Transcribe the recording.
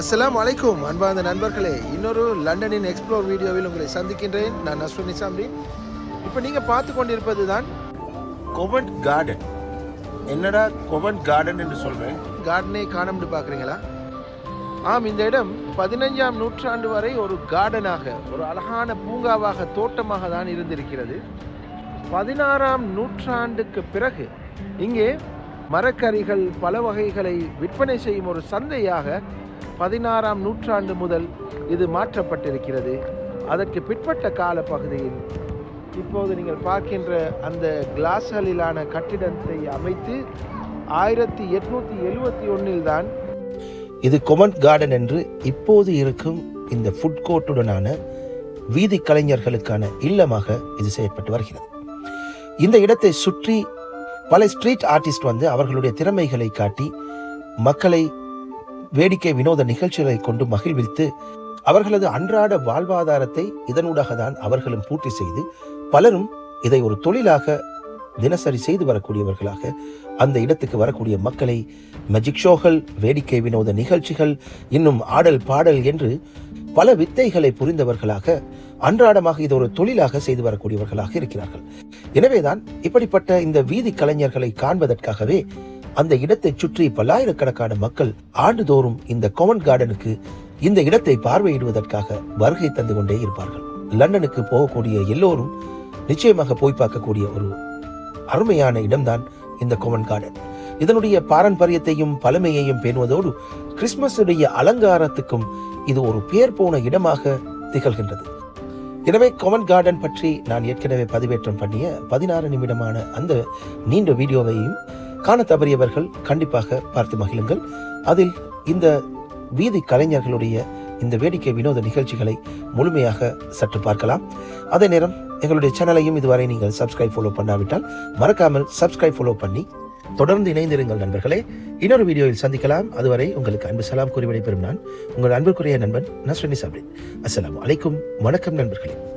அஸ்ஸலாமு அலைக்கும் அன்பார்ந்த நண்பர்களே. இன்னொரு லண்டனின் எக்ஸ்ப்ளோர் வீடியோவில் உங்களை சந்திக்கின்றேன். நான் நஸ்ரு நிசாம்டி இப்போ நீங்கள் பார்த்து கொண்டிருப்பது தான் கொவன்ட் கார்டன் என்னடா கொவன்ட் கார்டன் என்று சொல்றேன்? கார்டனை காணம்னு பார்க்குறீங்களா? ஆம் இந்த இடம் பதினஞ்சாம் நூற்றாண்டு வரை ஒரு கார்டனாக ஒரு அழகான பூங்காவாக தோட்டமாக தான் இருந்திருக்கிறது. பதினாறாம் நூற்றாண்டுக்கு பிறகு இங்கே மரக்கறிகள் பல வகைகளை விற்பனை செய்யும் ஒரு சந்தையாக பதினாறாம் நூற்றாண்டு முதல் இது மாற்றப்பட்டிருக்கிறது. அதற்கு பிற்பட்ட கால பகுதியில் இப்போது நீங்கள் பார்க்கின்ற அந்த கிளாஸ்களிலான கட்டிடத்தை அமைத்து ஆயிரத்தி எட்நூற்றி எழுபத்தி ஒன்றில் தான் இது கொமண்ட் கார்டன் என்று இப்போது இருக்கும் இந்த ஃபுட் கோர்ட்டுடனான வீதி கலைஞர்களுக்கான இல்லமாக இது செயற்பட்டு வருகிறது. இந்த இடத்தை சுற்றி பல ஸ்ட்ரீட் ஆர்டிஸ்ட் வந்து அவர்களுடைய திறமைகளை காட்டி மக்களை வேடிக்கை வினோத நிகழ்ச்சிகளை கொண்டு மகிழ்வித்து அவர்களது அன்றாட வாழ்வாதாரத்தை இதனூடாக தான் அவர்களும் பூர்த்தி செய்து பலரும் இதை ஒரு தொழிலாக தினசரி செய்து வரக்கூடியவர்களாக அந்த இடத்துக்கு வரக்கூடிய மக்களை மெஜிக் ஷோகள் வேடிக்கை வினோத நிகழ்ச்சிகள் இன்னும் ஆடல் பாடல் என்று பல வித்தைகளை புரிந்தவர்களாக அன்றாடமாக இது ஒரு தொழிலாக செய்து வரக்கூடியவர்களாக இருக்கிறார்கள். எனவேதான் இப்படிப்பட்ட இந்த வீதி கலைஞர்களை காண்பதற்காகவே அந்த இடத்தை சுற்றி பல்லாயிரக்கணக்கான மக்கள் ஆண்டுதோறும் இந்த கொமன் கார்டனுக்கு இந்த இடத்தை பார்வையிடுவதற்காக வருகை தந்து கொண்டே இருப்பார்கள். லண்டனுக்கு போகக்கூடிய எல்லோரும் நிச்சயமாக போய் பார்க்கக்கூடிய ஒரு அருமையான இடம்தான் இந்த கொமன் கார்டன் இதனுடைய பாரம்பரியத்தையும் பழமையையும் பேணுவதோடு கிறிஸ்துமஸுடைய அலங்காரத்துக்கும் இது ஒரு பேர் போன இடமாக திகழ்கின்றது. எனவே கொமன் கார்டன் பற்றி நான் ஏற்கனவே பதிவேற்றம் பண்ணிய பதினாறு நிமிடமான அந்த நீண்ட வீடியோவையும் காண தவறியவர்கள் கண்டிப்பாக பார்த்து மகிழுங்கள். அதில் இந்த வீதி கலைஞர்களுடைய இந்த வேடிக்கை வினோத நிகழ்ச்சிகளை முழுமையாக சற்று பார்க்கலாம். அதே நேரம் எங்களுடைய சேனலையும் இதுவரை நீங்கள் சப்ஸ்கிரைப் ஃபாலோ பண்ணாவிட்டால் மறக்காமல் சப்ஸ்கிரைப் ஃபாலோ பண்ணி தொடர்ந்து இணைந்திருங்கள் நண்பர்களே. இன்னொரு வீடியோவில் சந்திக்கலாம். அதுவரை உங்களுக்கு அன்பு சலாம் கூறி விடைபெறும் நான் உங்கள் அன்புக்குரிய நண்பன் நஸ்ரனி சாப்ரின். அஸ்லாம் அலைக்கும். வணக்கம் நண்பர்களே.